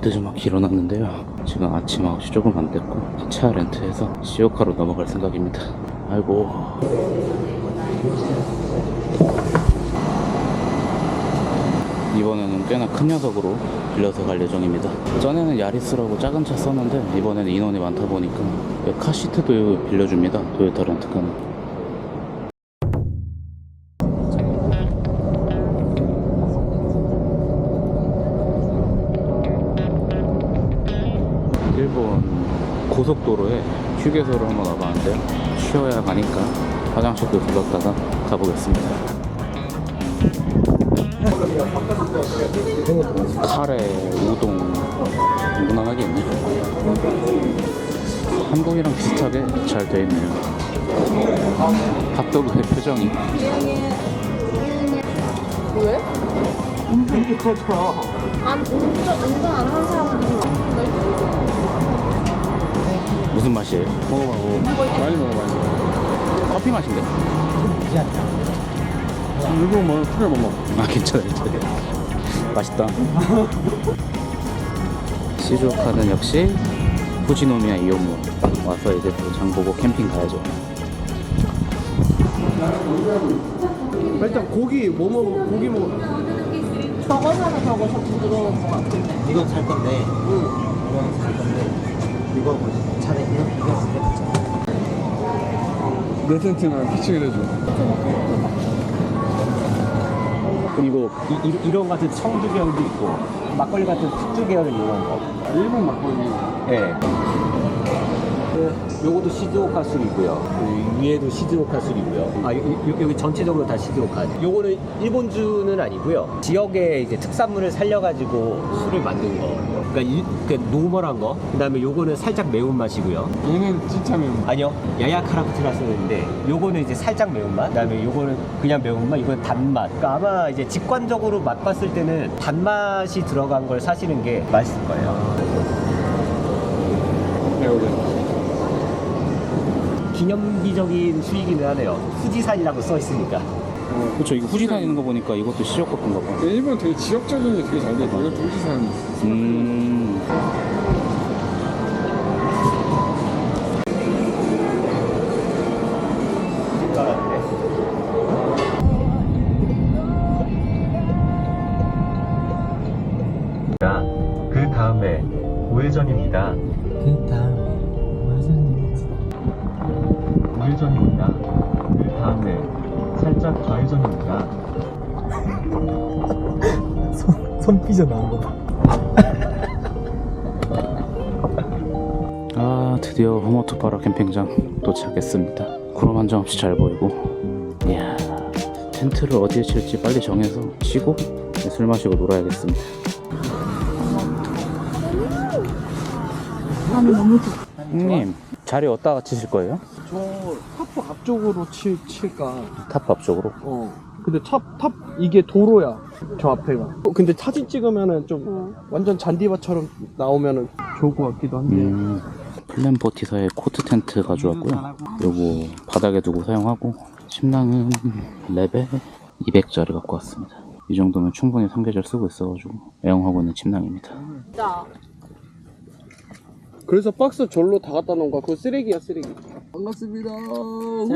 뜨지막히 일어났는데요. 지금 아침 9시 조금 안 됐고 차 렌트해서 시오카로 넘어갈 생각입니다. 아이고 이번에는 꽤나 큰 녀석으로 빌려서 갈 예정입니다. 전에는 야리스라고 작은 차 썼는데 이번에는 인원이 많다 보니까 카시트도 빌려줍니다. 토요타 렌트카는. 고속도로에 휴게소를 한번 와봤는데요. 쉬어야 가니까 화장실도 들렀다가 가보겠습니다. 카레, 우동 무난하게 있네. 한국이랑 비슷하게 잘 돼 있네요. 핫도그의 표정이 왜? 안 운전 운전 안 하는 사람은 무슨 맛이에요? 먹어봐고 많이 먹어 많이 먹어 커피 맛인데? 일본 뭐 술에 못 먹어. 아 괜찮아 괜찮아 맛있다. 시즈오카는 역시 후지노미야 이용무 와서 이제 또 장보고 캠핑 가야죠. 일단 고기 뭐 먹어? 고기 먹어. 저거 사면 저거 더 부드러운 것 같아. 이거 살 건데, 이거 살 건데, 이거 뭐지? 차라리 이거 이거 쓸내 텐트는 피칭을 해줘 그리고 이, 이, 런 같은 청두 계열도 있고, 막걸리 같은 특주 계열은 이런 거. 일본 막걸리 예. 그, 요것도 시즈오카 술이고요. 그 위에도 시즈오카 술이고요. 아, 요, 요, 여기 전체적으로 다 시즈오카. 요거는 일본주는 아니고요. 지역의 이제 특산물을 살려가지고 술을 만든 거. 그러니까, 일, 그러니까 노멀한 거. 그 다음에 요거는 살짝 매운맛이고요. 얘는 진짜 매운 아니요 야야 카라프트라 쓰는데 요거는 이제 살짝 매운맛 그다음에 요거는 그냥 매운맛 이건 단맛 그러니까 아마 이제 직관적으로 맛봤을 때는 단맛이 들어간 걸 사시는 게 맛있을 거예요 매우죠 기념비적인 수익이긴 하네요. 후지산이라고 써 있으니까. 그렇죠 이거 후지산 있는 거 보니까 이것도 시오카 건가 봐. 일본 되게 지역적인 게 되게 잘돼. 있고 이것도 우지산. 음... 좌회전입니다 손 삐져 나온 거 봐. 아 드디어 호모토파라 캠핑장 도착했습니다 구름 한 점 없이 잘 보이고 이야 텐트를 어디에 칠지 빨리 정해서 쉬고 술 마시고 놀아야겠습니다 형님 자리 어디다가 치실 거예요? 저탑 앞쪽으로 칠, 칠까? 탑 앞쪽으로 어. 근데 탑, 탑, 이게 도로야. 저 앞에가. 어, 근데 사진 찍으면은 좀 완전 잔디밭처럼 나오면은 좋을 것 같기도 한데. 음, 플랜포티사의 코트 텐트 가져왔고요 요거 바닥에 두고 사용하고 침낭은 레벨 200짜리 갖고 왔습니다 이 정도면 충분히 삼계절 쓰고 있어가지고 애용하고 있는 침낭입니다 진짜. 그래서 박스 절로 다 갖다 놓은 거야. 그거 쓰레기야, 쓰레기. 반갑습니다. 어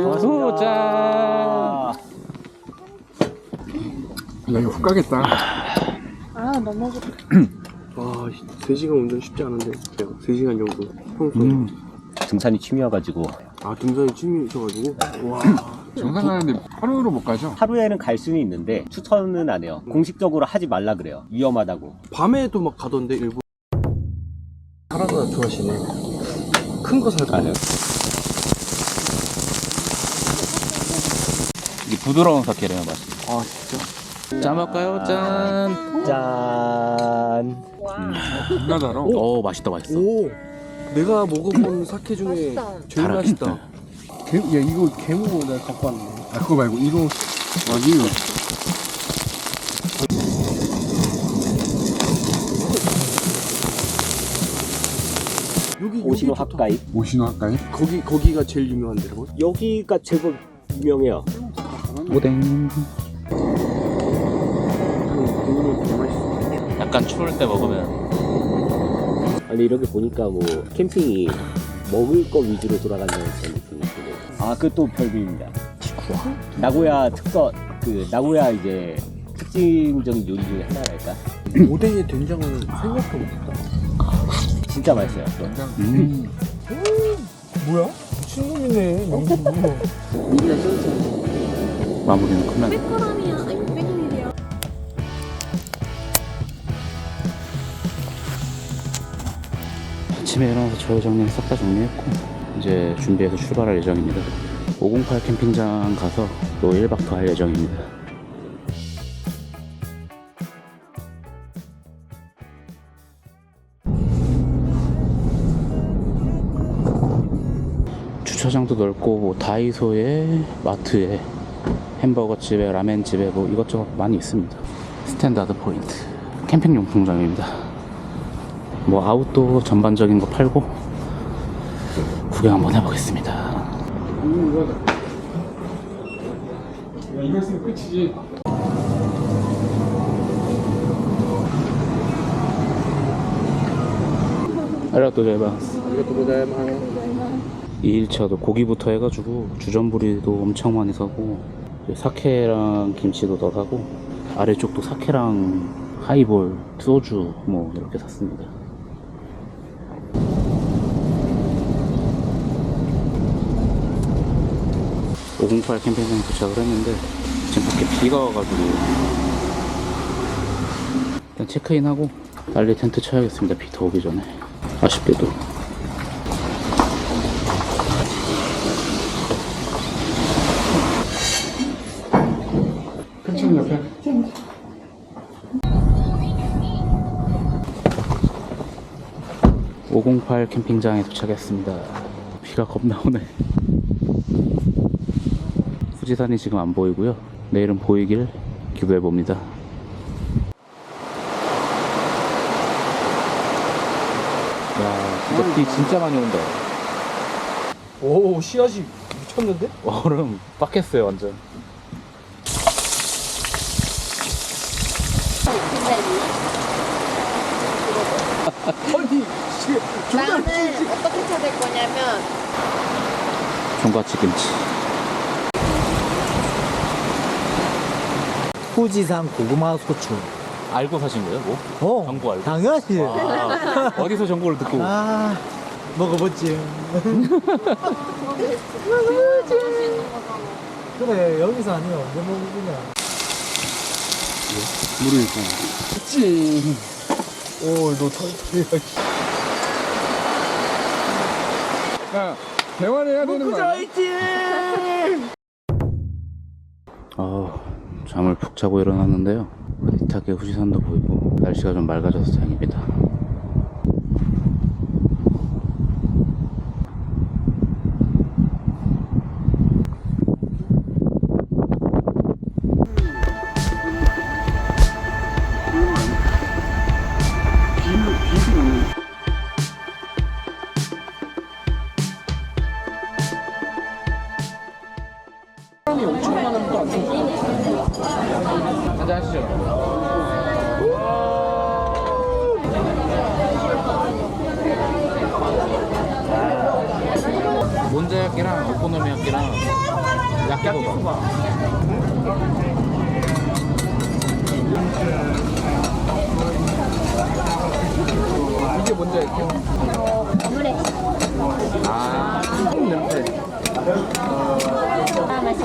야 이거 훅 가겠다 아 너무 좋다. 와, 3시간 운전 쉽지 않은데. 그냥 3시간 정도. 평소. 음, 등산이 취미여가지고 아, 등산이 취미이셔가지고. 와. 정상 가는데 하루로 못 가죠? 하루에는 갈 수는 있는데 추천은 안 해요 공식적으로 하지 말라 그래요 위험하다고 밤에도 막 가던데, 일본. 사라다 좋아하시네. 큰 거 살까? 아니요. 이 부드러운 사케래요 맛이 아, 진짜? 짠 할까요? 짠 짠 나다로 오, 맛있다 맛있어 오! 내가 먹어본 사케 중에. 제일 달아. 맛있다. 개, 야, 이거 개무고 내가 갖고 왔네. 아 그거 말고 이거 아 이거 여기, 오시노 여기 좋다. 학가이 오시노 할까요? 거기, 거기가 제일 유명한 데라고? 여기가 제법 유명해요 오뎅 약간 추울 때 먹으면 아니 이렇게 보니까 뭐 캠핑이 먹을 거 위주로 돌아간다는 그런 느낌이 드네요. 아, 그 또 별비입니다. 나고야 특서 그 나고야 이제 특징적인 요리 중에 하나랄까? 오뎅에 된장은 생각도 못했다. 진짜 맛있어요. 또. 음. 뭐야? 미친놈이네 명수. 마무리는 끝났네. 600g이야. 아니 아침에 일어나서 저희 정리를 싹다 정리했고 이제 준비해서 출발할 예정입니다. 508 캠핑장 가서 또 1박 더 할 예정입니다. 주차장도 넓고 뭐 다이소에 마트에 햄버거 집에 라멘 집에 뭐 이것저것 많이 있습니다. 스탠다드 포인트 캠핑 용품점입니다. 뭐 아웃도어 전반적인 거 팔고 구경 한번 해보겠습니다. 이거 있으면 끝이지. 알라또 제바 이것도 보자만. 2일차도 고기부터 해가지고 주전부리도 엄청 많이 사고 사케랑 김치도 더 사고 아래쪽도 사케랑 하이볼, 소주 뭐 이렇게 샀습니다. (508) 캠핑장 도착을 했는데 지금 밖에 비가 와가지고. 일단 체크인하고 빨리 텐트 쳐야겠습니다. 비 더 오기 전에. 아쉽게도. 큰천 옆에. (508) 캠핑장에 도착했습니다. 비가 겁나 오네 후지산이 지금 안 보이고요. 내일은 보이길 기도해 봅니다. 야, 진짜 비 진짜 많이 온다. 오, 씨앗이 미쳤는데? 얼음 빡했어요, 완전. 아니, 나는 어떻게 찾을 거냐면 종갓 치김치. 후지산 고구마 소추. 알고 사신 거예요 뭐? 어, 정보 알고? 당연하지. 아, 어디서 정보를 듣고 아, 먹어봤지. 그래, 여기서 아니면 언제 먹으냐. 물을 있고 오, 너 더. 야 대화를 해야 되는 거 아니야? 아, 잠을 푹 자고 일어났는데요. 흐릿하게 후지산도 보이고 날씨가 좀 맑아져서 다행입니다. 몬자야끼랑 오코노미야끼랑 야끼소바. 이게 뭔지 알게요. 아, 냄새.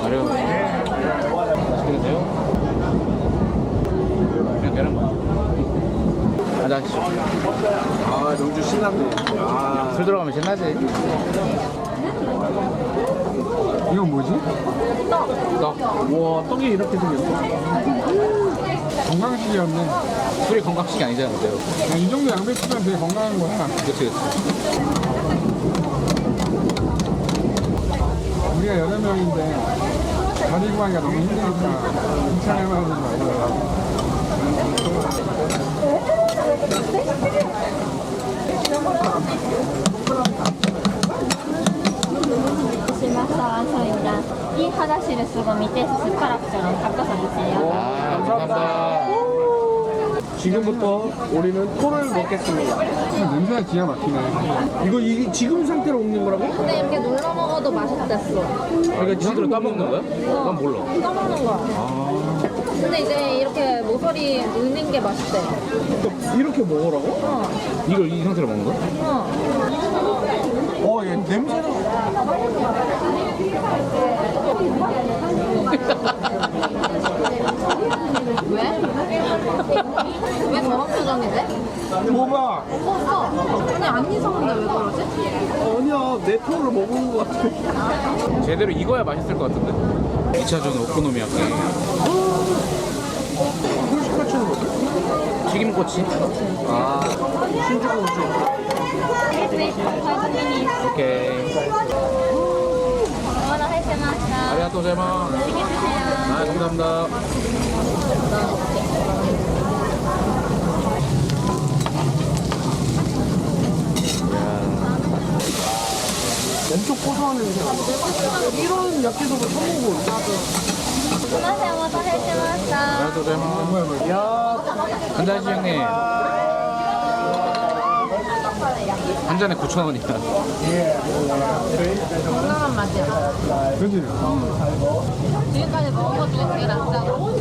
어려워. 맛있겠는데요? 그냥 계란만. 한잔 하시죠. 아, 명주 신났네. 아, 술 들어가면 신나지. 이건 뭐지? 떡. 와, 떡이 이렇게 생겼어. 건강식이었네. 술이 건강식이 아니잖아, 근데. 야, 이 정도 양배추면 되게 건강한 거야. 그치, 그치. 우리가 여러 명인데, 다리 구하기가 너무 힘드니까, 괜찮을 만한 거 아니야. Thank. 나온 저입니다. 이 화장실을 쓰고 밑에서 숟가락처럼 닦아서 드세요. 아, 감사합니다. 지금부터 우리는 코를 먹겠습니다. 음, 냄새가 기가 막히네. 이거 이, 지금 상태로 먹는 거라고? 근데 이렇게 눌러 먹어도 맛있댔어. 그러니까 이 상태로 따먹는 거야? 어. 난 몰라. 따먹는 거야. 아. 근데 이제 이렇게 모서리 넣는 게 맛있대. 이렇게 먹으라고? 어, 이걸 이 상태로 먹는 거야? 어. 어, 얘 냄새는 왜? 왜 저런 표정이 돼? 뭐가? 없었어. 근데 안 이상한데 왜 그러지? 아니야, 내 토를 먹은 것 같아. 제대로 익어야 맛있을 것 같은데. 2차전 오코노미야끼. 홀식카츠는 뭐지? 튀김꼬치. 아, 신주고추. 오케 이. お待たせしました。 아리가또 고자이마스. 아, 감사합니다. 엄청 고소한 냄새가 나. 이런 야끼소바 처음 먹어보는데. すみません、お待たせしました。 아리가또 고자이마스. 야, 한잔 시장님. 한 잔에 9,000원이야. 건강한 맛이야. 그지? 지금까지 먹은 것 중에 제일 안 짜고.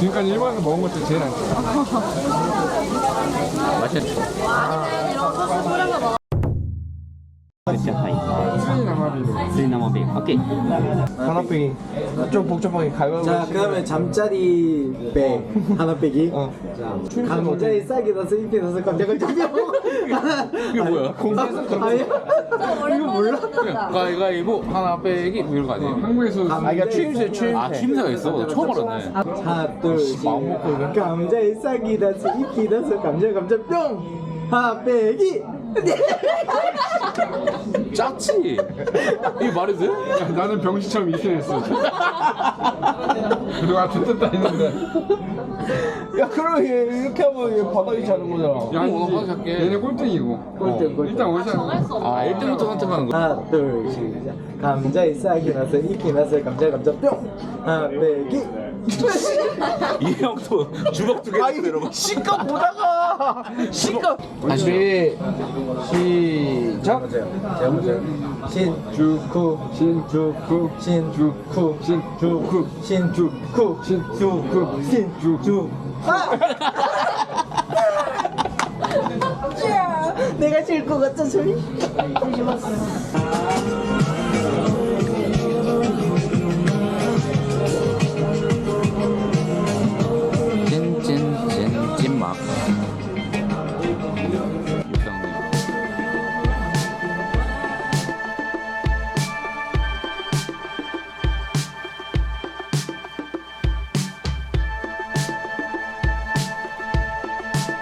지금까지 일본에서 먹은 것 중에 제일 안. 맛있죠? 아니면 이런 소스 뿌려서 먹어. 쓰이 나마비로. 하나빼기. 좀 복잡하게 가위바위보 자. 그러면 잠자리 배 하나 빼기 어. 자 감자에 싹이 나서 잎에 나서 감자가 좀 이게 뭐야? 공부해서 그런 거. 아니야? 이거 몰라? 가위가위보 하나 빼기 뭐 이런 거 아니에요? 한국에서 아, 그러니까 추임새, 추임새. 아, 침새가 있어. 처음 알았네. 하나 둘셋 감자에 싹이 나서 잎이 나서 감자 감자 뿅 하나 빼기 짰지? 이게 말이 돼? 야, 나는 병시처럼 이승했어. 그리고 아 듣다 했는데. 야, 그럼 얘 이렇게 하면 얘 바닥이 자는 거잖아. 야, 어, 오늘 이제 할게. 얘네 꼴등이고. 꼴등, 꼴등. 일단 원샷. 아, 1등부터 선택하는 거야? 하나 둘 시작 감자에 싹이 나서 잎이 나서 감자 감자 뿅 하나 빼기 이 형도 주먹 두개 아니, 시가 보다가. 시가 다시 시작. 제가 먼저 신주쿠 신주쿠. 신주쿠. 신주쿠. 신주쿠. 신주쿠. 신주쿠. 아! 내가 질것 같아 소리